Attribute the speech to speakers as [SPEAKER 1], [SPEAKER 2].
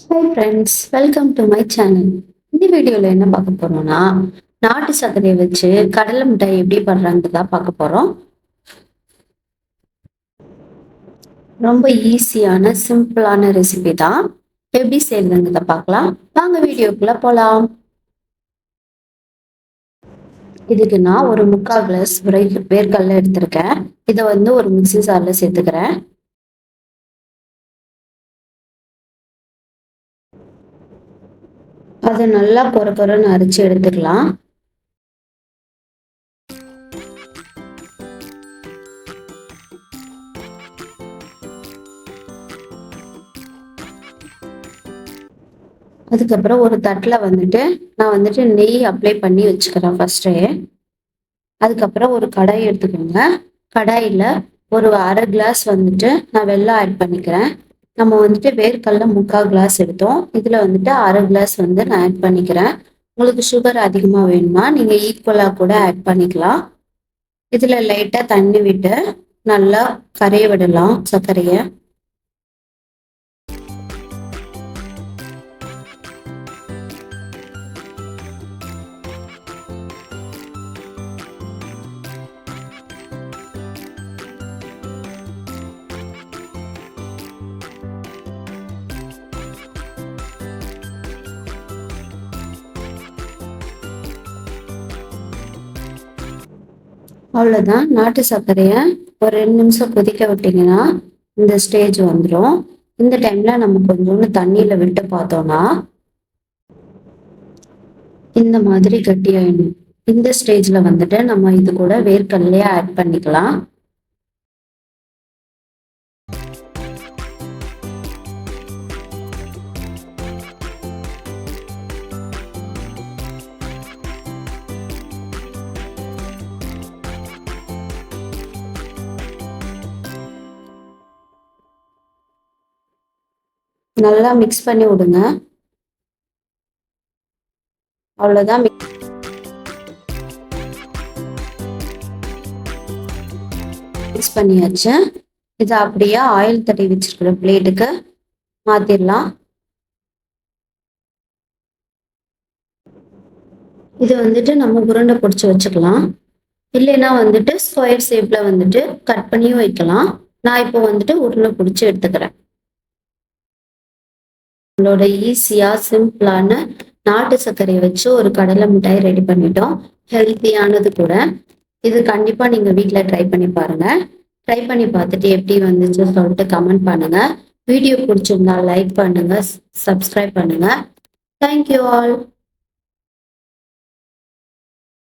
[SPEAKER 1] Hi friends welcome to my channel இந்த வீடியோவில் என்ன பார்க்க போறோம்னா நாட்டு சர்க்கரையை வச்சு கடலை மிட்டாய் எப்படி பண்ணுறாங்கிறதா பார்க்க போகிறோம் ரொம்ப ஈஸியான சிம்பிளான ரெசிபி தான். எப்படி செய்யறதுங்கிறத பார்க்கலாம். வாங்க வீடியோக்குள்ள போகலாம் இதுக்கு நான் ஒரு முக்கால் கிளாஸ் வேர்க்கடலை எடுத்திருக்கேன். இதை வந்து ஒரு மிக்சி ஜாரில் சேர்த்துக்கிறேன். அதை நல்லா பொற பொறன்னு அரைச்சி எடுத்துக்கலாம். அதுக்கப்புறம் ஒரு தட்டில் வந்துட்டு நான் வந்துட்டு நெய் அப்ளை பண்ணி வச்சுக்கிறேன் ஃபஸ்ட்டே அதுக்கப்புறம் ஒரு கடாய் எடுத்துக்கோங்க. கடாயில் ஒரு அரை கிளாஸ் வந்துட்டு நான் வெள்ளம் ஆட் பண்ணிக்கிறேன். நம்ம வந்துட்டு வேர்க்கடல முக்கால் கிளாஸ் எடுத்தோம். இதில் வந்துட்டு அரை கிளாஸ் வந்து நான் ஆட் பண்ணிக்கிறேன். உங்களுக்கு சுகர் அதிகமாக வேணுமா நீங்கள் ஈக்குவலாக கூட ஆட் பண்ணிக்கலாம். இதில் லைட்டாக தண்ணி விட்டு நல்லா கரைய விடலாம் சர்க்கரையை. அவ்வளோதான் நாட்டு சர்க்கரையை ஒரு ரெண்டு நிமிஷம் கொதிக்க விட்டிங்கன்னா இந்த ஸ்டேஜ் வந்துடும் இந்த டைமில் நம்ம கொஞ்சோண்டு தண்ணியில் விட்டு பார்த்தோன்னா இந்த மாதிரி கட்டியாயிடும். இந்த ஸ்டேஜில் வந்துட்டு நம்ம இது கூட வேர்க்கடலையே ஆட் பண்ணிக்கலாம். நல்லா மிக்ஸ் பண்ணி விடுங்க. அவ்வளோதான் மிக்ஸ் பண்ணியாச்சு. இதை அப்படியே ஆயில் தட்டி வச்சிருக்கிற பிளேட்டுக்கு மாற்றிடலாம் இது வந்துட்டு நம்ம உருண்டை பிடிச்சி வச்சுக்கலாம். இல்லைன்னா வந்துட்டு ஸ்கொயர் ஷேப்பில் வந்துட்டு கட் பண்ணியும் வைக்கலாம். நான் இப்போ வந்துட்டு உருண்டை பிடிச்சி எடுத்துக்கிறேன். நம்மளோட ஈஸியாக சிம்பிளான நாட்டு சர்க்கரையை வச்சு ஒரு கடலை மிட்டாய் ரெடி பண்ணிட்டோம். ஹெல்த்தியானது கூட. இது கண்டிப்பாக நீங்கள் வீட்டில் ட்ரை பண்ணி பாருங்கள் ட்ரை பண்ணி பார்த்துட்டு எப்படி வந்துச்சு சொல்லிட்டு கமெண்ட் பண்ணுங்கள் வீடியோ பிடிச்சிருந்தா லைக் பண்ணுங்கள் சப்ஸ்கிரைப் பண்ணுங்கள் தேங்க்யூ ஆல்